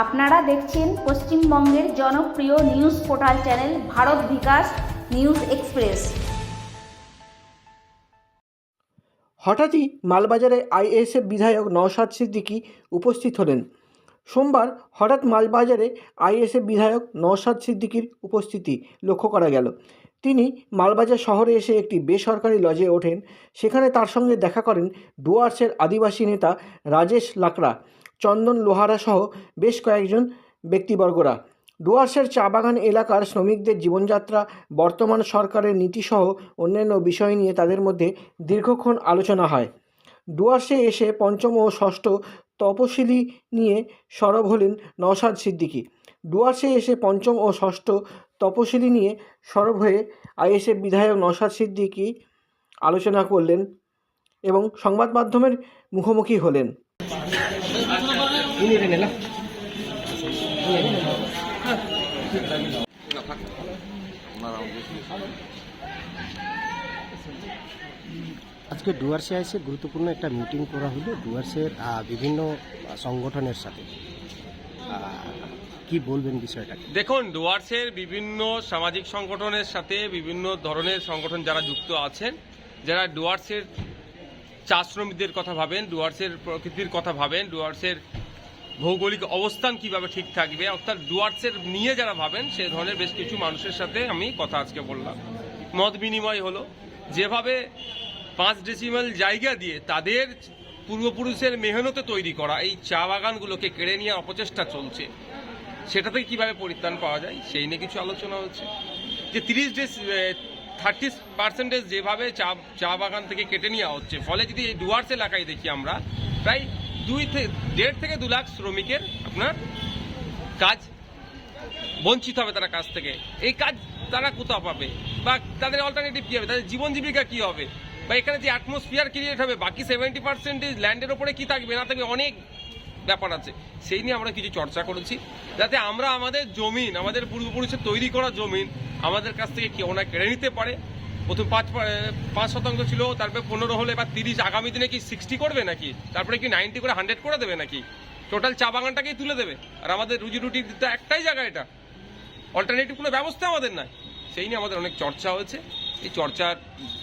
আপনারা দেখছেন পশ্চিমবঙ্গের জনপ্রিয় news portal channel Bharat Bikash news express. হঠাৎই মালবাজারে আইএসএফ বিধায়ক নওশাদ সিদ্দিকী উপস্থিত হলেন। সোমবার হঠাৎ মালবাজারে আইএসএফ বিধায়ক নওশাদ সিদ্দিকীর উপস্থিতি লক্ষ্য করা গেল। তিনি মালবাজার শহরে এসে একটি বেসরকারি লজে ওঠেন। সেখানে তার সঙ্গে দেখা করেন ডুয়ার্সের আদিবাসী নেতা রাজেশ লাকড়া। চন্দন, লোহারা সহ বেশ কয়েকজন ব্যক্তিবর্গরা। ডুয়ার্সের চা বাগান এলাকার শ্রমিকদের জীবনযাত্রা, বর্তমান সরকারের নীতিসহ অন্যান্য বিষয় নিয়ে তাদের মধ্যে দীর্ঘক্ষণ আলোচনা হয়। ডুয়ার্সে এসে পঞ্চম ও ষষ্ঠ তপশিলি নিয়ে সরব হলেন নওশাদ সিদ্দিকী। ডুয়ার্সে এসে পঞ্চম ও ষষ্ঠ তপশিলি নিয়ে সরব হয়ে আইএসএফ বিধায়ক নওশাদ সিদ্দিকী আলোচনা করলেন এবং সংবাদ মাধ্যমের মুখোমুখি হলেন। আজকে ডুয়ার্সে এসে গুরুত্বপূর্ণ একটা মিটিং করা হলো ডুয়ার্সের বিভিন্ন সংগঠনের সাথে। কি বলবেন বিষয়টাকে? দেখুন ডুয়ার্সের বিভিন্ন সামাজিক সংগঠনের সাথে বিভিন্ন ধরনের সংগঠন যারা যুক্ত আছেন যারা ডুয়ার্সের চা শ্রমিকদের কথা ভাবেন ডুয়ার্সের প্রকৃতির কথা ভাবেন ডুয়ার্সের ভৌগোলিক অবস্থান কীভাবে ঠিক থাকবে, অর্থাৎ ডুয়ার্সের নিয়ে যারা ভাবেন, সে ধরনের বেশ কিছু মানুষের সাথে আমি কথা আজকে বললাম। মত বিনিময় হলো, যেভাবে পাঁচ ডেসিমাল জায়গা দিয়ে তাদের পূর্বপুরুষের মেহনতে তৈরি করা এই চা বাগানগুলোকে কেড়ে নেওয়ার অপচেষ্টা চলছে সেটা থেকে কীভাবে পরিত্রাণ পাওয়া যায়, সেই নিয়ে কিছু আলোচনা হচ্ছে। যে তিরিশ ডেস থার্টি পার্সেন্টেজ যেভাবে চা চা বাগান থেকে কেটে নেওয়া হচ্ছে, ফলে যদি এই ডুয়ার্স এলাকায় দেখি আমরা, প্রায় দুই থেকে দেড় থেকে দু লাখ শ্রমিকের আপনার কাজ বঞ্চিত হবে তারা কাজ থেকে। এই কাজ তারা কোথাও পাবে? বা তাদের অল্টারনেটিভ কী হবে? তাদের জীবন জীবিকা কী হবে? বা এখানে যে অ্যাটমসফিয়ার ক্রিয়েট হবে, বাকি সেভেন্টি পার্সেন্টেজ ল্যান্ডের ওপরে কী থাকবে, না থাকবে, অনেক ব্যাপার আছে। সেই নিয়ে আমরা কিছু চর্চা করেছি। যাতে আমরা আমাদের জমিন, আমাদের পূর্বপুরুষের তৈরি করা জমিন, আমাদের কাছ থেকে কেউ না কেড়ে নিতে পারে। প্রথম পাঁচ পাঁচ শতাংশ ছিল, তারপরে পনেরো হলে এবার তিরিশ, আগামী দিনে কি সিক্সটি করবে নাকি? তারপরে কি নাইনটি করে হান্ড্রেড করে দেবে নাকি? টোটাল চা বাগানটাকেই তুলে দেবে। আর আমাদের রুজি রুটির তো একটাই জায়গা এটা। অল্টারনেটিভ কোনো ব্যবস্থা আমাদের নাই। সেই নিয়ে আমাদের অনেক চর্চা হয়েছে। এই চর্চার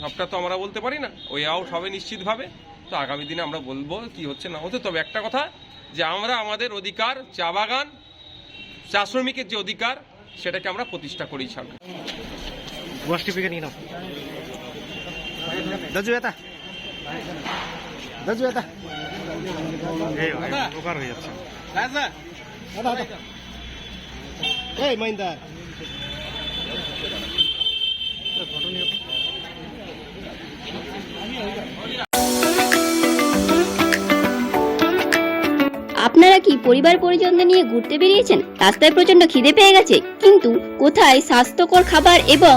সবটা তো আমরা বলতে পারি না। ওই আউট হবে নিশ্চিতভাবে। তো আগামী দিনে আমরা বলব কি হচ্ছে না হচ্ছে তবে একটা কথা, যে আমরা আমাদের অধিকার, চা বাগান, চা শ্রমিকের যে অধিকার, সেটাকে আমরা প্রতিষ্ঠা করেই ছাড়বো ডুয়ার্স টিভিকে নিয়ে নাও দাজু এটা দাজু এটা উপকার হয়ে যাচ্ছে এই মাইন্দার আপনারা কি পরিবার পরিজনদের নিয়ে ঘুরতে বেরিয়েছেন? রাস্তায় প্রচণ্ড খিদে পেয়ে গেছে। কিন্তু কোথায় স্বাস্থ্যকর খাবার এবং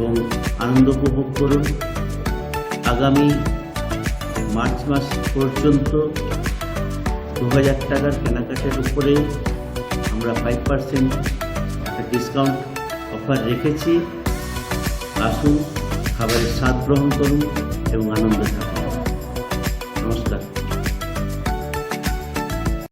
এবং আনন্দ উপভোগ করুন। আগামী মার্চ মাস পর্যন্ত দু হাজার টাকার কেনাকাটার উপরে আমরা ফাইভ পার্সেন্ট ডিসকাউন্ট অফার রেখেছি। আসুন, খাবারের স্বাদ গ্রহণ করুন এবং আনন্দ থাকুন।